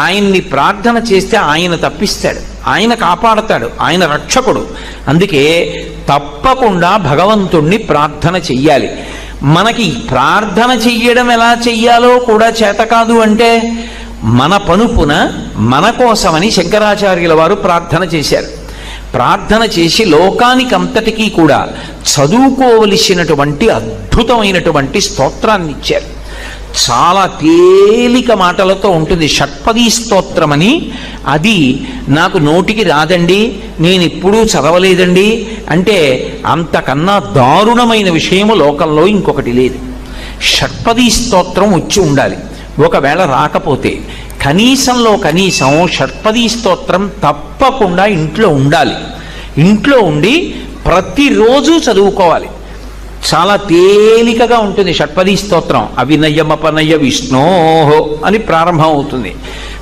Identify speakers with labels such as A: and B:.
A: ఆయన్ని ప్రార్థన చేస్తే ఆయన తప్పిస్తాడు. ఆయన కాపాడతాడు. ఆయన రక్షకుడు. అందుకే తప్పకుండా భగవంతుణ్ణి ప్రార్థన చెయ్యాలి. మనకి ప్రార్థన చెయ్యడం ఎలా చెయ్యాలో కూడా చేత కాదు అంటే మన పనుపున మన కోసమని శంకరాచార్యుల వారు ప్రార్థన చేశారు. ప్రార్థన చేసి లోకానికంతటికీ కూడా చదువుకోవలసినటువంటి అద్భుతమైనటువంటి స్తోత్రాన్ని ఇచ్చారు చాలా తేలిక మాటలతో ఉంటుంది. షట్పదీ స్తోత్రమని. అది నాకు నోటికి రాదండి నేను ఎప్పుడూ చదవలేదండి అంటే అంతకన్నా దారుణమైన విషయము లోకంలో ఇంకొకటి లేదు. షట్పదీ స్తోత్రం వచ్చి ఉండాలి. ఒకవేళ రాకపోతే కనీసంలో కనీసం షట్పదీ స్తోత్రం తప్పకుండా ఇంట్లో ఉండాలి. ఇంట్లో ఉండి ప్రతిరోజు చదువుకోవాలి. చాలా తేలికగా ఉంటుంది షట్పదీ స్తోత్రం. అవినయమపనయ విష్ణోహో అని ప్రారంభం అవుతుంది